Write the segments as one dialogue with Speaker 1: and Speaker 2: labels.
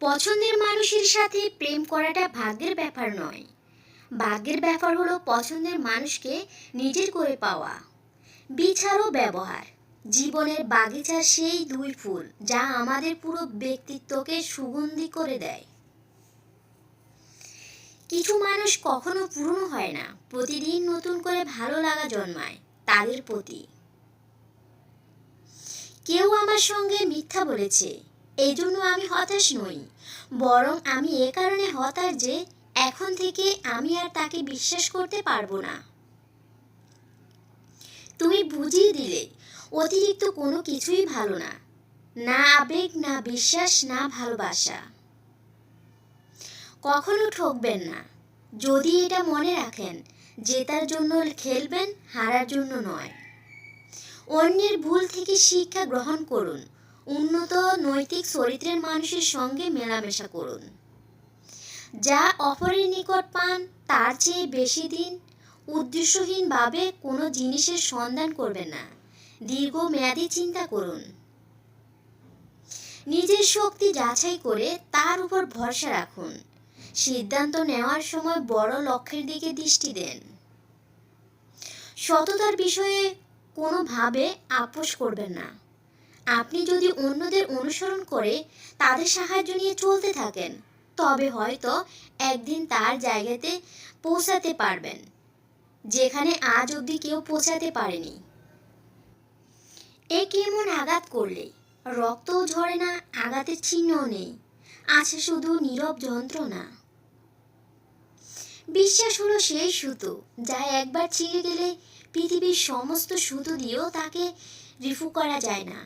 Speaker 1: পছন্দের মানুষের সাথে প্রেম করাটা ভাগ্যের ব্যাপার নয়। ভাগ্যের ব্যাপার হলো পছন্দের মানুষকে নিজের করে পাওয়া। বিচার ও ব্যবহার। জীবনের বাগিচার সেই দুই ফুল যা আমাদের পুরো ব্যক্তিত্বকে সুগন্ধি করে দেয়। কিছু মানুষ কখনো পুরনো হয় না, প্রতিদিন নতুন করে ভালো লাগা জন্মায় তাদের প্রতি। কেউ আমার সঙ্গে মিথ্যা বলেছে এই জন্য আমি হতাশ নই। বরং আমি এ কারণে হতাশ যে, এখন থেকে আমি আর তাকে বিশ্বাস করতে পারব না। তুমি বুঝিয়ে দিলে, অতিরিক্ত কোনো কিছুই ভালো না। না আবেগ, না বিশ্বাস, না ভালোবাসা। কখনো ঠকবেন না। যদি এটা মনে রাখেন জেতার জন্য খেলবেন, হারার জন্য নয়। অন্যের ভুল থেকে শিক্ষা গ্রহণ করুন। উন্নত নৈতিক চরিত্রের মানুষের সঙ্গে মেলামেশা করুন। যা অপরের নিকট পান, তার চেয়ে বেশি দিন উদ্দেশ্যহীনভাবে কোনো জিনিসের সন্ধান করবেন না। দীর্ঘমেয়াদী চিন্তা করুন। নিজের শক্তি যাচাই করে তার উপর ভরসা রাখুন। সিদ্ধান্ত নেওয়ার সময় বড় লক্ষ্যের দিকে দৃষ্টি দেন। সততার বিষয়ে কোনোভাবে আপোষ করবেন না। আপনি যদি অন্যদের অনুসরণ করে তাদের সাহায্য নিয়ে চলতে থাকেন, তবে হয়তো একদিন তার জায়গাতে পৌঁছাতে পারবেন, যেখানে আজ অবধি কেউ পৌঁছাতে পারেনি। এ কেমন আঘাত করলে? রক্তও ঝরে না, আঘাতের চিহ্নও নেই, আছে শুধু নীরব যন্ত্রণা। বিশ্বাস হলো সেই সুতো, যা একবার ছিঁড়ে গেলে পৃথিবীর সমস্ত সুতো দিয়েও তাকে রিফু করা যায় না।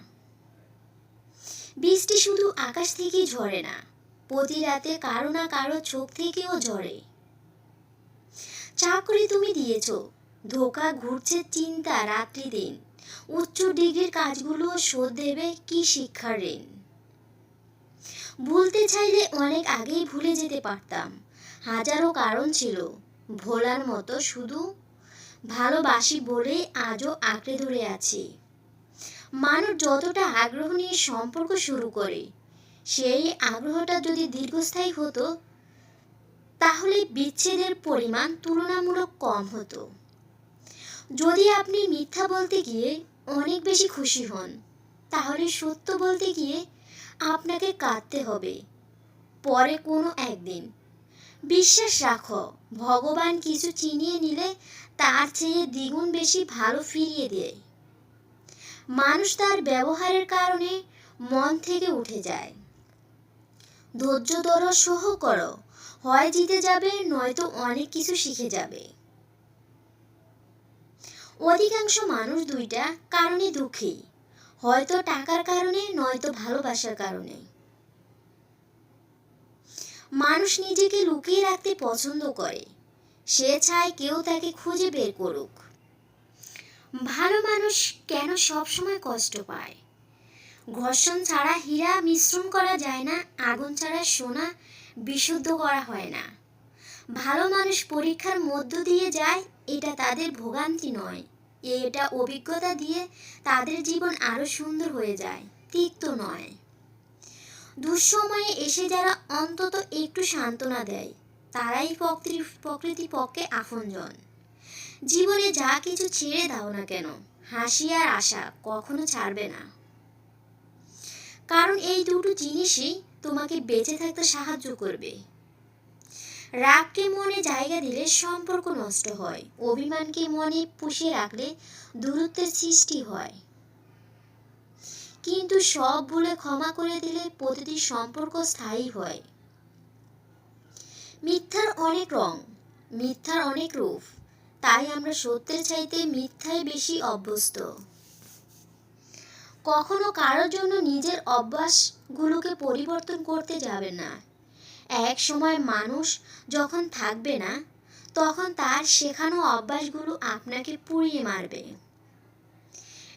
Speaker 1: বৃষ্টি শুধু আকাশ থেকেই ঝরে না, প্রতি রাতে কারও না কারও চোখ থেকেও ঝরে। চাকরি তুমি দিয়েছ, ধোকা ঘুরছে চিন্তা রাত্রি দিন, উচ্চ ডিগ্রির কাজগুলো শোধ দেবে কি শিক্ষার ঋণ? ভুলতে চাইলে অনেক আগেই ভুলে যেতে পারতাম, হাজারো কারণ ছিল, ভোলার মতো শুধু ভালোবাসি বলে আজও আঁকড়ে ধরে আছি। মানুষ যতটা আগ্রহ নিয়ে সম্পর্ক শুরু করে, সেই আগ্রহটা যদি দীর্ঘস্থায়ী হতো, তাহলে বিচ্ছেদের পরিমাণ তুলনামূলক কম হতো। যদি আপনি মিথ্যা বলতে গিয়ে অনেক বেশি খুশি হন, তাহলে সত্য বলতে গিয়ে আপনাকে কাঁদতে হবে। পরে কোনো একদিন বিশ্বাস রাখো, ভগবান কিছু চিনিয়ে নিলে তার চেয়ে দ্বিগুণ বেশি ভালো ফিরিয়ে দেয়। মানুষ তার ব্যবহারের কারণে মন থেকে উঠে যায়। ধৈর্য ধরো, সহ করো। হয় জিতে যাবে, নয়তো অনেক কিছু শিখে যাবে। অধিকাংশ মানুষ দুইটা কারণে দুঃখী। হয়তো টাকার কারণে, নয়তো ভালোবাসার কারণে। মানুষ নিজেকে লুকিয়ে রাখতে পছন্দ করে। সে চায় কেউ তাকে খুঁজে বের করুক। ভালো মানুষ কেন সবসময় কষ্ট পায়? ঘর্ষণ ছাড়া হীরা মিশ্রণ করা যায় না, আগুন ছাড়া সোনা বিশুদ্ধ করা হয় না। ভালো মানুষ পরীক্ষার মধ্য দিয়ে যায়, এটা তাদের ভোগান্তি নয়। এটা অভিজ্ঞতা দিয়ে তাদের জীবন আরও সুন্দর হয়ে যায়, তিক্ত নয়। দুঃসময়ে এসে যারা অন্তত একটু সান্ত্বনা দেয়, তারাই প্রকৃতি প্রকৃতি পক্ষে আপনজন। জীবনে যা কিছু ছেড়ে দাও না কেন, হাসি আর আশা কখনো ছাড়বে না। কারণ এই দুটো জিনিসই তোমাকে বেঁচে থাকতে সাহায্য করবে। রাগকে মনে জায়গা দিলে সম্পর্ক নষ্ট হয়, অভিমানকে মনে পুষিয়ে রাখলে দূরত্বের সৃষ্টি হয়। কিন্তু সব ভুলে ক্ষমা করে দিলে প্রতিটি সম্পর্ক স্থায়ী হয়। মিথ্যার অনেক রং, মিথ্যার অনেক রূপ তাই আমরা সত্যের চাইতে মিথ্যায় বেশি অভ্যস্ত। কখনো কারোর জন্য নিজের অভ্যাসগুলোকে পরিবর্তন করতে যাবে না। এক সময় মানুষ যখন থাকবে না, তখন তার শেখানো অভ্যাসগুলো আপনাকে পুড়িয়ে মারবে।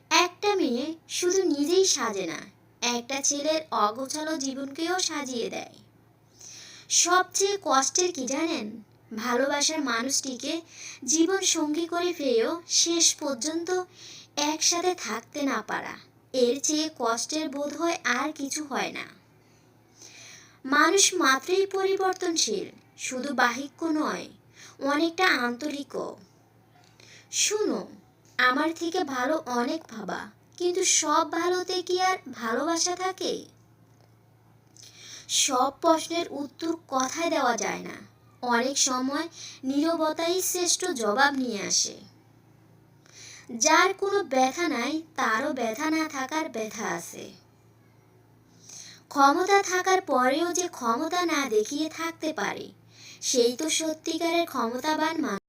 Speaker 1: একটা মেয়ে শুধু নিজেই সাজে না, একটা ছেলের অগোছালো জীবনকেও সাজিয়ে দেয়। সবচেয়ে কষ্টের কি জানেন? ভালোবাসার মানুষটিকে জীবন সঙ্গী করে পেয়েও শেষ পর্যন্ত একসাথে থাকতে না পারা। এর চেয়ে কষ্টের বোধ হয় আর কিছু হয় না। মানুষ মাত্রই পরিবর্তনশীল, শুধু বাহিক্য নয়, অনেকটা আন্তরিকও। শুনো, আমার থেকে ভালো অনেক ভাবা, কিন্তু সব ভালোতে কি আর ভালোবাসা থাকে? সব প্রশ্নের উত্তর কথায় দেওয়া যায় না। অনেক সময় নীরবতাই শ্রেষ্ঠ জবাব নিয়ে আসে। যার কোনো ব্যথা নাই, তারও ব্যথা না থাকার ব্যথা আছে। ক্ষমতা থাকার পরেও যে ক্ষমতা না দেখিয়ে থাকতে পারে, সেই তো সত্যিকারের ক্ষমতাবান মানুষ।